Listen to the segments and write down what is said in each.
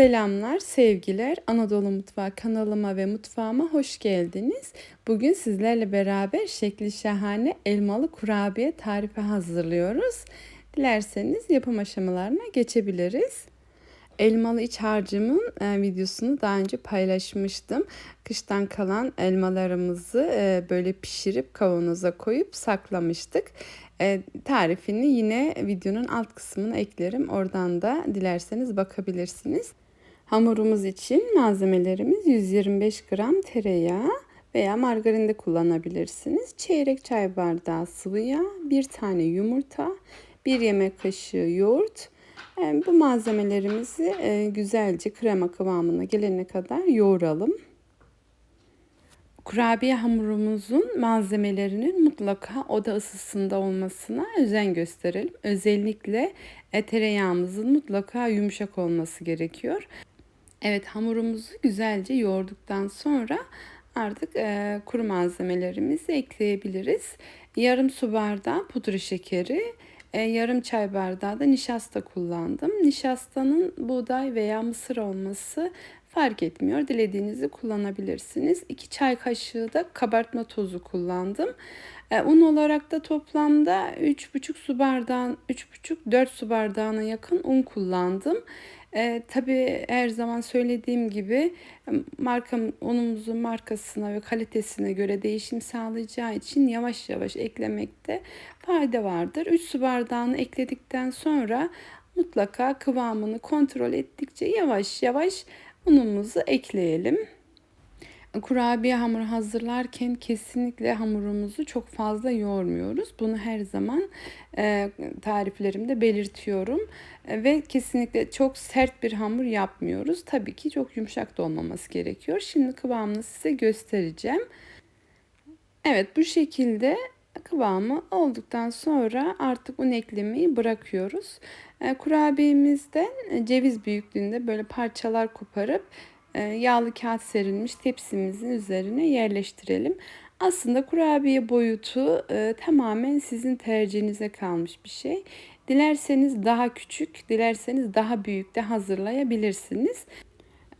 Selamlar, sevgiler. Anadolu Mutfağı kanalıma ve mutfağıma hoş geldiniz. Bugün sizlerle beraber şekli şahane elmalı kurabiye tarifi hazırlıyoruz. Dilerseniz yapım aşamalarına geçebiliriz. Elmalı iç harcımın e, videosunu daha önce paylaşmıştım. Kıştan kalan elmalarımızı e, böyle pişirip kavanoza koyup saklamıştık. E, tarifini yine videonun alt kısmına eklerim. Oradan da dilerseniz bakabilirsiniz. Hamurumuz için malzemelerimiz 125 gram tereyağı veya margarin de kullanabilirsiniz. Çeyrek çay bardağı sıvı yağ, bir tane yumurta, bir yemek kaşığı yoğurt. Yani bu malzemelerimizi güzelce krema kıvamına gelene kadar yoğuralım. Kurabiye hamurumuzun malzemelerinin mutlaka oda ısısında olmasına özen gösterelim. Özellikle tereyağımızın mutlaka yumuşak olması gerekiyor. Evet hamurumuzu güzelce yoğurduktan sonra artık e, kuru malzemelerimizi ekleyebiliriz. Yarım su bardağı pudra şekeri, e, yarım çay bardağı da nişasta kullandım. Nişastanın buğday veya mısır olması fark etmiyor. Dilediğinizi kullanabilirsiniz. 2 çay kaşığı da kabartma tozu kullandım. E, un olarak da toplamda 3,5 su bardağı, 3,5-4 su bardağına yakın un kullandım. E, tabii her zaman söylediğim gibi marka unumuzun markasına ve kalitesine göre değişim sağlayacağı için yavaş yavaş eklemekte fayda vardır. 3 su bardağını ekledikten sonra mutlaka kıvamını kontrol ettikçe yavaş yavaş unumuzu ekleyelim. Kurabiye hamuru hazırlarken kesinlikle hamurumuzu çok fazla yoğurmuyoruz. Bunu her zaman e, tariflerimde belirtiyorum. E, ve kesinlikle çok sert bir hamur yapmıyoruz. Tabii ki çok yumuşak da olmaması gerekiyor. Şimdi kıvamını size göstereceğim. Evet bu şekilde kıvamı olduktan sonra artık un eklemeyi bırakıyoruz. E, kurabiyemizden ceviz büyüklüğünde böyle parçalar koparıp e, yağlı kağıt serilmiş tepsimizin üzerine yerleştirelim. Aslında kurabiye boyutu e, tamamen sizin tercihinize kalmış bir şey. Dilerseniz daha küçük, dilerseniz daha büyük de hazırlayabilirsiniz.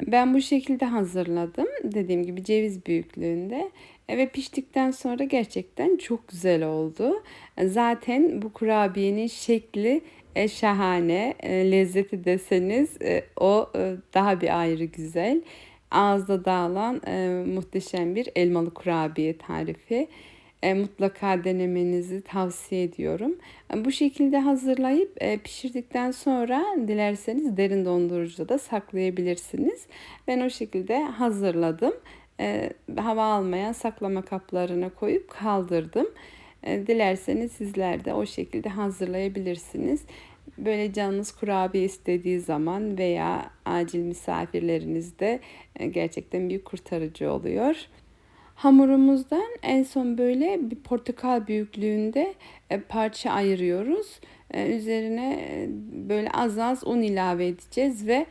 Ben bu şekilde hazırladım. Dediğim gibi ceviz büyüklüğünde. E, ve piştikten sonra gerçekten çok güzel oldu. Zaten bu kurabiyenin şekli e, şahane. E, lezzeti deseniz e, o e, daha bir ayrı güzel. Ağızda dağılan e, muhteşem bir elmalı kurabiye tarifi. E, mutlaka denemenizi tavsiye ediyorum. E, bu şekilde hazırlayıp e, pişirdikten sonra dilerseniz derin dondurucuda da saklayabilirsiniz. Ben o şekilde hazırladım. E, hava almayan saklama kaplarına koyup kaldırdım. E, dilerseniz sizler de o şekilde hazırlayabilirsiniz. Böyle canınız kurabiye istediği zaman veya acil misafirlerinizde e, gerçekten bir kurtarıcı oluyor. Hamurumuzdan en son böyle bir portakal büyüklüğünde parça ayırıyoruz. Üzerine böyle az az un ilave edeceğiz ve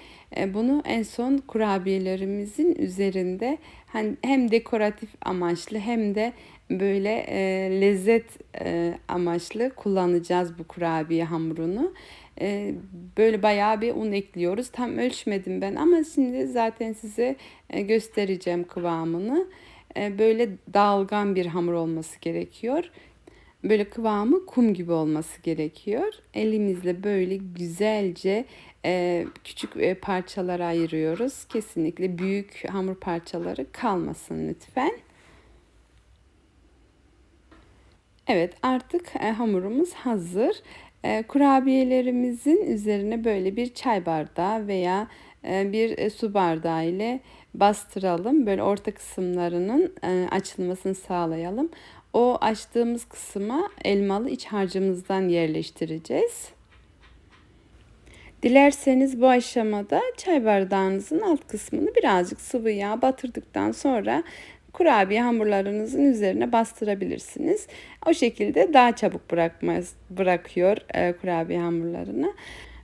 bunu en son kurabiyelerimizin üzerinde hem dekoratif amaçlı hem de böyle e, lezzet e, amaçlı kullanacağız bu kurabiye hamurunu. E, böyle bayağı bir un ekliyoruz. Tam ölçmedim ben ama şimdi zaten size e, göstereceğim kıvamını. E, böyle dalgan bir hamur olması gerekiyor. Böyle kıvamı kum gibi olması gerekiyor. Elimizle böyle güzelce e, küçük e, parçalara ayırıyoruz. Kesinlikle büyük hamur parçaları kalmasın lütfen. Evet artık e, hamurumuz hazır. E, kurabiyelerimizin üzerine böyle bir çay bardağı veya e, bir e, su bardağı ile bastıralım. Böyle orta kısımlarının e, açılmasını sağlayalım. O açtığımız kısma elmalı iç harcımızdan yerleştireceğiz. Dilerseniz bu aşamada çay bardağınızın alt kısmını birazcık sıvı yağ batırdıktan sonra kurabiye hamurlarınızın üzerine bastırabilirsiniz. O şekilde daha çabuk bırakmaz, bırakıyor e, kurabiye hamurlarını.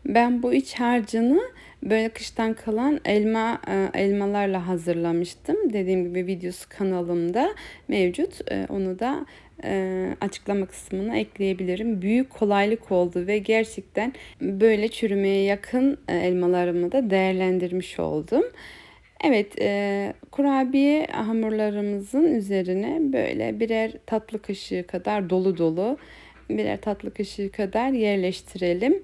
Ben bu iç harcını böyle kıştan kalan elma e, elmalarla hazırlamıştım. Dediğim gibi videosu kanalımda mevcut. E, onu da e, açıklama kısmına ekleyebilirim. Büyük kolaylık oldu ve gerçekten böyle çürümeye yakın elmalarımı da değerlendirmiş oldum. Evet, e, kurabiye hamurlarımızın üzerine böyle birer tatlı kaşığı kadar dolu dolu birer tatlı kaşığı kadar yerleştirelim.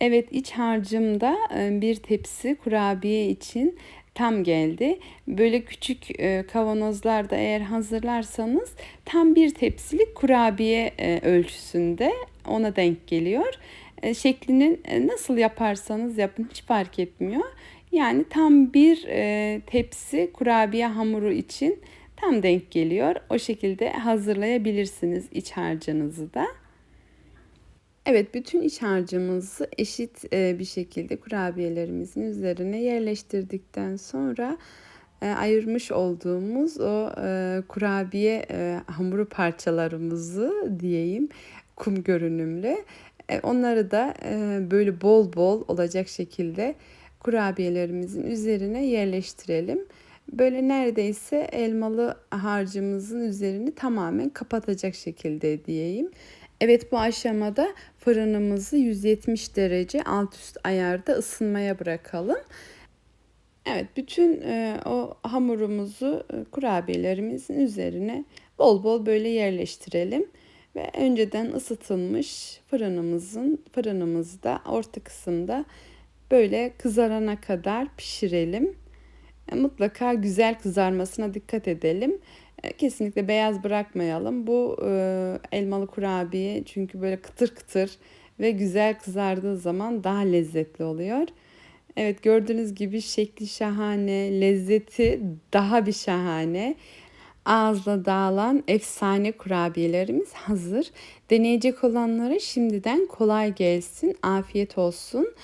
Evet iç harcımda e, bir tepsi kurabiye için tam geldi. Böyle küçük e, kavanozlarda eğer hazırlarsanız tam bir tepsilik kurabiye e, ölçüsünde ona denk geliyor. Şeklinin nasıl yaparsanız yapın hiç fark etmiyor. Yani tam bir tepsi kurabiye hamuru için tam denk geliyor. O şekilde hazırlayabilirsiniz iç harcınızı da. Evet, bütün iç harcımızı eşit e, bir şekilde kurabiyelerimizin üzerine yerleştirdikten sonra e, ayırmış olduğumuz o e, kurabiye hamuru parçalarımızı diyeyim kum görünümlü. Onları da böyle bol bol olacak şekilde kurabiyelerimizin üzerine yerleştirelim. Böyle neredeyse elmalı harcımızın üzerini tamamen kapatacak şekilde diyeyim. Evet bu aşamada fırınımızı 170 derece alt üst ayarda ısınmaya bırakalım. Evet bütün e, o hamurumuzu e, kurabiyelerimizin üzerine bol bol böyle yerleştirelim ve önceden ısıtılmış fırınımızın fırınımızda orta kısımda böyle kızarana kadar pişirelim. E, mutlaka güzel kızarmasına dikkat edelim. E, kesinlikle beyaz bırakmayalım. Bu e, elmalı kurabiye çünkü böyle kıtır kıtır ve güzel kızardığı zaman daha lezzetli oluyor. Evet gördüğünüz gibi şekli şahane, lezzeti daha bir şahane. Ağızda dağılan efsane kurabiyelerimiz hazır. Deneyecek olanlara şimdiden kolay gelsin, afiyet olsun.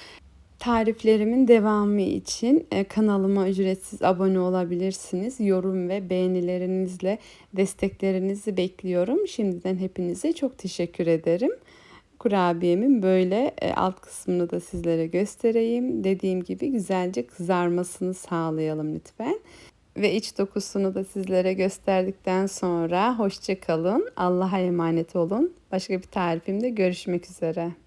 Tariflerimin devamı için e, kanalıma ücretsiz abone olabilirsiniz. Yorum ve beğenilerinizle desteklerinizi bekliyorum. Şimdiden hepinize çok teşekkür ederim. Kurabiyemin böyle e, alt kısmını da sizlere göstereyim. Dediğim gibi güzelce kızarmasını sağlayalım lütfen. Ve iç dokusunu da sizlere gösterdikten sonra hoşça kalın. Allah'a emanet olun. Başka bir tarifimde görüşmek üzere.